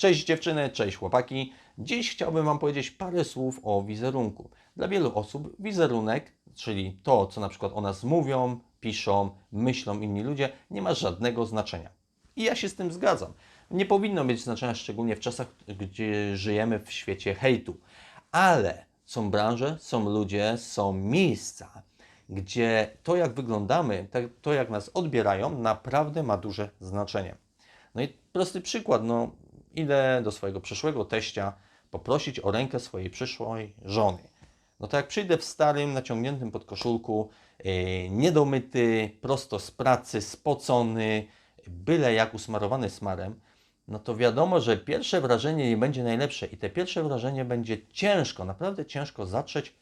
Cześć dziewczyny, cześć chłopaki. Dziś chciałbym Wam powiedzieć parę słów o wizerunku. Dla wielu osób wizerunek, czyli to, co na przykład o nas mówią, piszą, myślą inni ludzie, nie ma żadnego znaczenia. I ja się z tym zgadzam. Nie powinno mieć znaczenia, szczególnie w czasach, gdzie żyjemy w świecie hejtu. Ale są branże, są ludzie, są miejsca, gdzie to, jak wyglądamy, tak- to, jak nas odbierają, naprawdę ma duże znaczenie. No i prosty przykład, no idę do swojego przyszłego teścia poprosić o rękę swojej przyszłej żony. No to jak przyjdę w starym, naciągniętym podkoszulku, yy, niedomyty, prosto z pracy, spocony, byle jak usmarowany smarem, no to wiadomo, że pierwsze wrażenie nie będzie najlepsze i te pierwsze wrażenie będzie ciężko, naprawdę ciężko zatrzeć.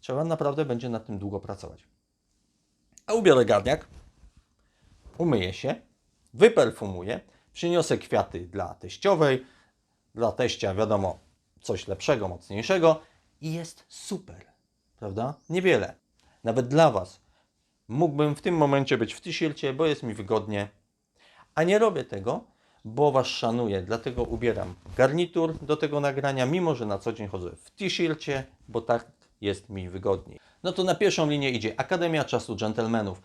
Trzeba naprawdę będzie nad tym długo pracować. A ubiorę garniak, umyję się, wyperfumuję, przyniosę kwiaty dla teściowej, dla teścia wiadomo coś lepszego, mocniejszego i jest super, prawda? Niewiele. Nawet dla Was. Mógłbym w tym momencie być w t-shircie, bo jest mi wygodnie, a nie robię tego, bo Was szanuję, dlatego ubieram garnitur do tego nagrania, mimo że na co dzień chodzę w t-shircie, bo tak jest mi wygodniej. No to na pierwszą linię idzie Akademia Czasu Dżentelmenów.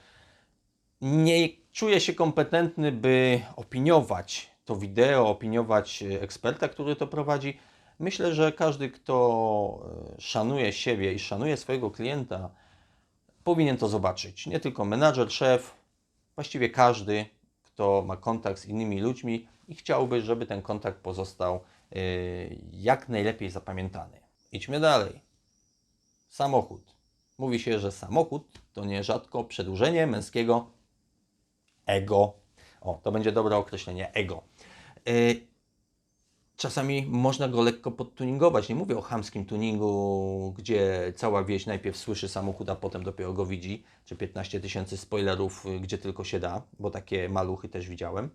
Nie czuję się kompetentny, by opiniować to wideo, opiniować e, eksperta, który to prowadzi. Myślę, że każdy, kto e, szanuje siebie i szanuje swojego klienta, powinien to zobaczyć. Nie tylko menadżer, szef, właściwie każdy, kto ma kontakt z innymi ludźmi i chciałby, żeby ten kontakt pozostał e, jak najlepiej zapamiętany. Idźmy dalej. Samochód. Mówi się, że samochód to nierzadko przedłużenie męskiego ego. O, to będzie dobre określenie ego. Y, Czasami można go lekko podtuningować. Nie mówię o chamskim tuningu, gdzie cała wieś najpierw słyszy samochód, a potem dopiero go widzi, czy 15 tysięcy spoilerów, y, gdzie tylko się da, bo takie maluchy też widziałem.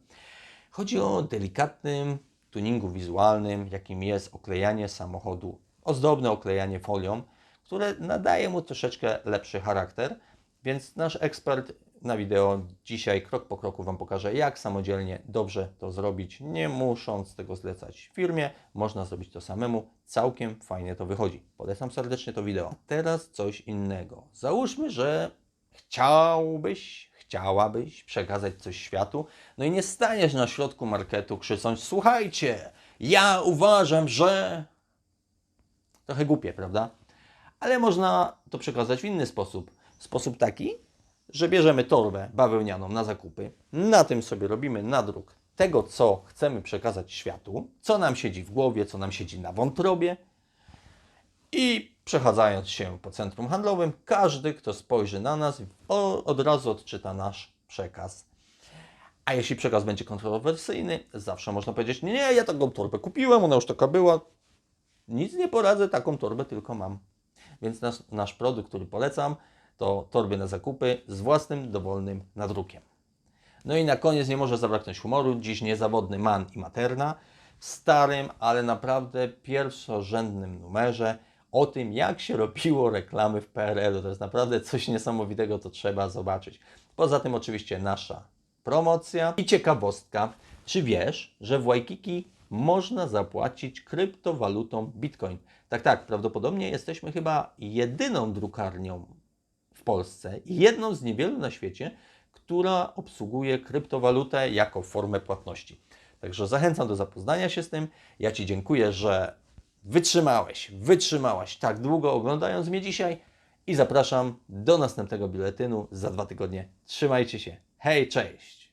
Chodzi o delikatnym tuningu wizualnym, jakim jest oklejanie samochodu, ozdobne oklejanie folią, które nadaje mu troszeczkę lepszy charakter. Więc nasz ekspert na wideo dzisiaj krok po kroku Wam pokaże, jak samodzielnie dobrze to zrobić, nie musząc tego zlecać firmie. Można zrobić to samemu. Całkiem fajnie to wychodzi. Polecam serdecznie to wideo. Teraz coś innego. Załóżmy, że chciałbyś, chciałabyś przekazać coś światu, no i nie staniesz na środku marketu krzycząc: Słuchajcie, ja uważam, że. Trochę głupie, prawda? Ale można to przekazać w inny sposób. Sposób taki, że bierzemy torbę bawełnianą na zakupy, na tym sobie robimy nadruk tego, co chcemy przekazać światu, co nam siedzi w głowie, co nam siedzi na wątrobie i przechadzając się po centrum handlowym, każdy, kto spojrzy na nas, od razu odczyta nasz przekaz. A jeśli przekaz będzie kontrowersyjny, zawsze można powiedzieć, nie, ja taką torbę kupiłem, ona już taka była, nic nie poradzę, taką torbę tylko mam. Więc nasz, nasz produkt, który polecam, to torby na zakupy z własnym, dowolnym nadrukiem. No i na koniec nie może zabraknąć humoru. Dziś niezawodny man i materna w starym, ale naprawdę pierwszorzędnym numerze o tym, jak się robiło reklamy w PRL-u. To jest naprawdę coś niesamowitego, to trzeba zobaczyć. Poza tym oczywiście nasza promocja i ciekawostka. Czy wiesz, że w Waikiki można zapłacić kryptowalutą Bitcoin? Tak, tak, prawdopodobnie jesteśmy chyba jedyną drukarnią w Polsce i jedną z niewielu na świecie, która obsługuje kryptowalutę jako formę płatności. Także zachęcam do zapoznania się z tym. Ja Ci dziękuję, że wytrzymałeś, wytrzymałaś tak długo oglądając mnie dzisiaj i zapraszam do następnego biletynu za dwa tygodnie. Trzymajcie się. Hej, cześć!